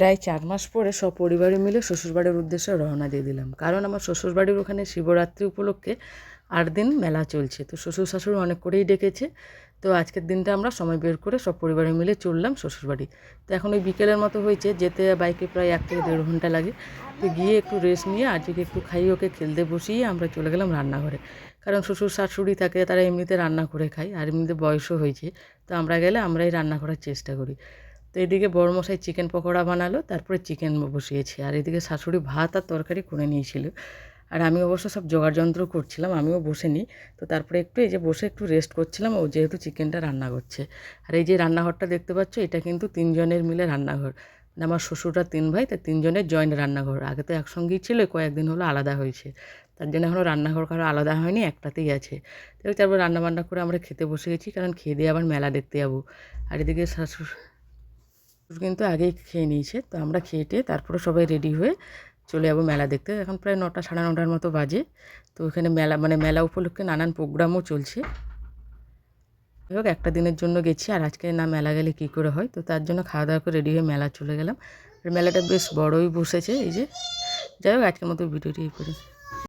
প্রায় চার মাস পরে সপরিবারে মিলে শ্বশুরবাড়ির উদ্দেশ্যে রওনা দিয়ে দিলাম। কারণ আমার শ্বশুরবাড়ির ওখানে শিবরাত্রি উপলক্ষে আট দিন মেলা চলছে। তো শ্বশুর শাশুড়ি অনেক করেই ডেকেছে। তো আজকের দিনটা আমরা সময় বের করে সব পরিবারে মিলে চললাম শ্বশুরবাড়ি। তো এখন ওই বিকেলের মতো হয়েছে, যেতে বাইকে প্রায় এক থেকে দেড় ঘণ্টা লাগে। তো গিয়ে একটু রেস্ট নিয়ে আজকে একটু খাইয়ে ওকে খেলতে বসিয়ে আমরা চলে গেলাম রান্নাঘরে। কারণ শ্বশুর শাশুড়ি থাকে, তারা এমনিতে রান্না করে খায়, আর এমনিতে বয়সও হয়েছে। তো আমরা গেলে আমরাই রান্না করার চেষ্টা করি। তো এদিকে বড়মশাই চিকেন পকোড়া বানালো, তারপরে চিকেন বসিয়েছি। আর এদিকে শাশুড়ি ভাত আর তরকারি করে নিয়েছিল। আর আমি অবশ্য সব যন্ত্র করছিলাম, আমিও বসে নিই তো তারপরে একটু এই যে বসে একটু রেস্ট করছিলাম, ও যেহেতু চিকেনটা রান্না করছে। আর এই যে রান্নাঘরটা দেখতে পাচ্ছ, এটা কিন্তু তিনজনের মিলে রান্নাঘর। মানে আমার শ্বশুরটা তিন ভাই, তা তিনজনের জয়েন্ট রান্নাঘর। আগে তো একসঙ্গেই ছিল, কয়েকদিন হলো আলাদা হয়েছে। তার জন্য এখনও রান্নাঘর কারও আলাদা হয়নি, একটাতেই আছে। তারপর রান্না বান্না করে আমরা খেতে বসে গেছি, কারণ খেয়ে দিয়ে আবার মেলা দেখতে যাব। আর এদিকে শাশুড় কিন্তু আগেই খেয়ে নিয়েছে। তো আমরা খেয়ে টেয়ে তারপরে সবাই রেডি হয়ে চলে যাব মেলা দেখতে। এখন প্রায় নটা, সাড়ে নটার মতো বাজে। তো ওখানে মেলা মানে মেলা উপলক্ষে নানান প্রোগ্রামও চলছে। হোক, একটা দিনের জন্য গেছি। আর আজকে না মেলা গেলে কী করে হয়? তো তার জন্য খাওয়া দাওয়া করে রেডি হয়ে মেলা চলে গেলাম। আর মেলাটা বেশ বড়ই বসেছে, এই যে। যাই হোক, আজকের মতো ভিডিওটি এই করে